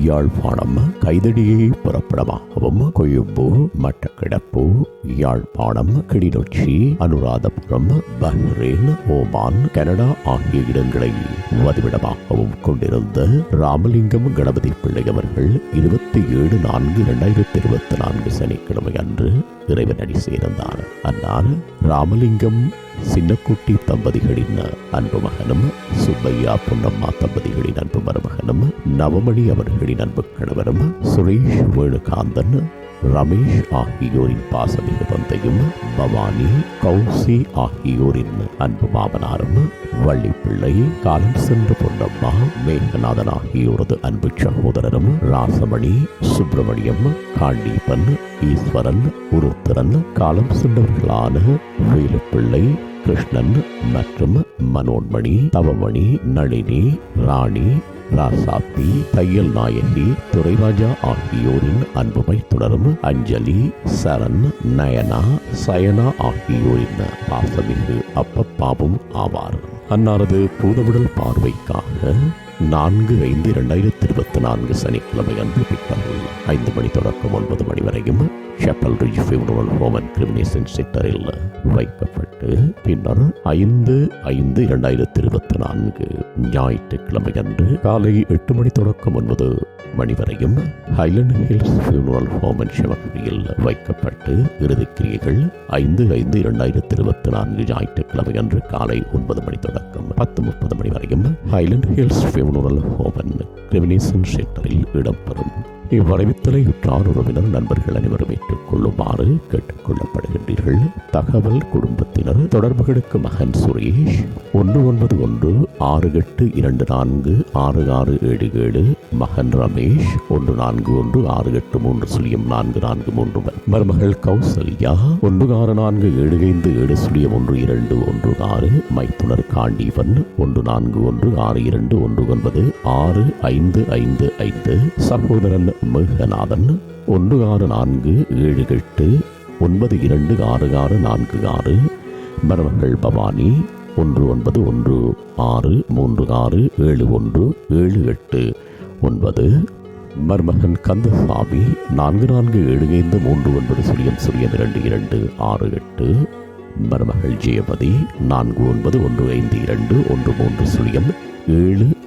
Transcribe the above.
யாழ்ப்பாணம் கைதடியை புறப்படமாகவும் Colombo மட்டக்கிடப்பு Yazhpanam Kilinochchi Anuradhapura Bahrain Oman Canada ஆகிய இடங்களை வதிவிடமாகவும் கொண்டிருந்த ராமலிங்கம் கணபதி பிள்ளை அவர்கள் இருபத்தி ஏழு நான்கு இரண்டாயிரத்தி இருபத்தி நான்கு சனிக்கிழமை அன்று இறைவனடி சேர்ந்தார். அன்னார் ராமலிங்கம் சின்னக்குட்டி தம்பதிகளின் அன்பு மகனும் சுப்பையா பொன்னம்மா தம்பதிகளின் அன்பு மருமகனும் நவமணி அவர்களின் அன்பு கணவரும் சுரேஷ் வேணுகாந்தன் ரமேஷ் ஆகியோரின் பாசமிகு தந்தையும் பவானி கௌசி ஆகியோரின் அன்பு மாமனாரும் வள்ளிப்பிள்ளை காலம் சென்ற பொன்னம்மா மேகநாதன் ஆகியோரது அன்பு சகோதரரும் ராசமணி சுப்பிரமணியம் காண்டீபன் ஈஸ்வரன் உருத்திரன் காலம் சென்றவர்களான வேலுப்பிள்ளை கிருஷ்ணன் மற்றும் மனோன்மணி தவமணி நளினி ராணி ராசாத்தி தையல் நாயகி துரைராஜா ஆகியோரின் அன்புமை தொடரும் அஞ்சலி சரண் நயனா சயனா ஆகியோரின் பாசமிகு அப்பப்பாவும் ஆவார். அன்னாரது பூதவிடல் பார்வைக்காக நான்கு ஐந்து இரண்டாயிரத்தி இருபத்தி நான்கு சனிக்கிழமை அன்று பிற்பகல் ஐந்து மணி தொடக்கம் ஒன்பது மணி வரையும் chapel ridge funeral home and cremation சென்டரில் வைக்கப்பட்டு பின்னர் ஐந்து ஐந்து இரண்டாயிரத்தி இருபத்தி நான்கு ஞாயிற்றுக்கிழமை அன்று காலை எட்டு மணி தொடக்கம் ஒன்பது மணி வரையும் highland hills funeral home and சிவகிரியில் வைக்கப்பட்டு இறுதிக்கிரியைகள் ஐந்து ஐந்து இரண்டாயிரத்தி இருபத்தி நான்கு ஞாயிற்றுக்கிழமை அன்று காலை ஒன்பது மணி தொடக்கம் பத்து முப்பது மணி வரையும் highland hills funeral home and cremation சென்டரில் இடம்பெறும். இவ்வறிவித்தலை உற்றார் உறவினர் நண்பர்கள் அனைவரும் ஏற்றுக்கொள்ளுமாறு கேட்டுக்கொள்ளப்படுகின்றீர்கள் தகவல் குடும்பத்தினர் தொடர்புகளுக்கு மகன் சுரேஷ். ஒன்று ஒன்பது ஒன்று ஆறு எட்டு இரண்டு நான்கு ஆறு ஆறு ஏழு ஏழு. மகன் ரமேஷ் ஒன்று நான்கு ஒன்று ஆறு எட்டு மூன்று சுழியம் நான்கு நான்கு மூன்று மருமகள் கௌசல்யா ஒன்று ஆறு நான்கு ஏழு ஐந்து ஏழு சுழியம் ஒன்று இரண்டு ஒன்று ஆறு. மைத்துனர் காண்டீவன் ஒன்று நான்கு ஒன்று ஆறு இரண்டு ஒன்று ஒன்பது ஆறு ஐந்து ஐந்து ஐந்து. சகோதரன் மேகநாதன் ஒன்று ஆறு நான்கு ஏழு எட்டு ஒன்பது இரண்டு ஆறு ஆறு நான்கு ஆறு. மருமகள் பவானி ஒன்று ஒன்பது ஒன்று ஆறு மூன்று ஆறு ஏழு ஒன்று ஏழு எட்டு ஒன்பது. மருமகன் கந்தசாமி நான்கு நான்கு ஏழு ஐந்து மூன்று ஒன்பது சுழியம் சுழியம் இரண்டு இரண்டு ஆறு எட்டு. மருமகள் ஜெயபதி நான்கு ஒன்பது ஒன்று ஐந்து இரண்டு ஒன்று மூன்று சுழியம் ஏழு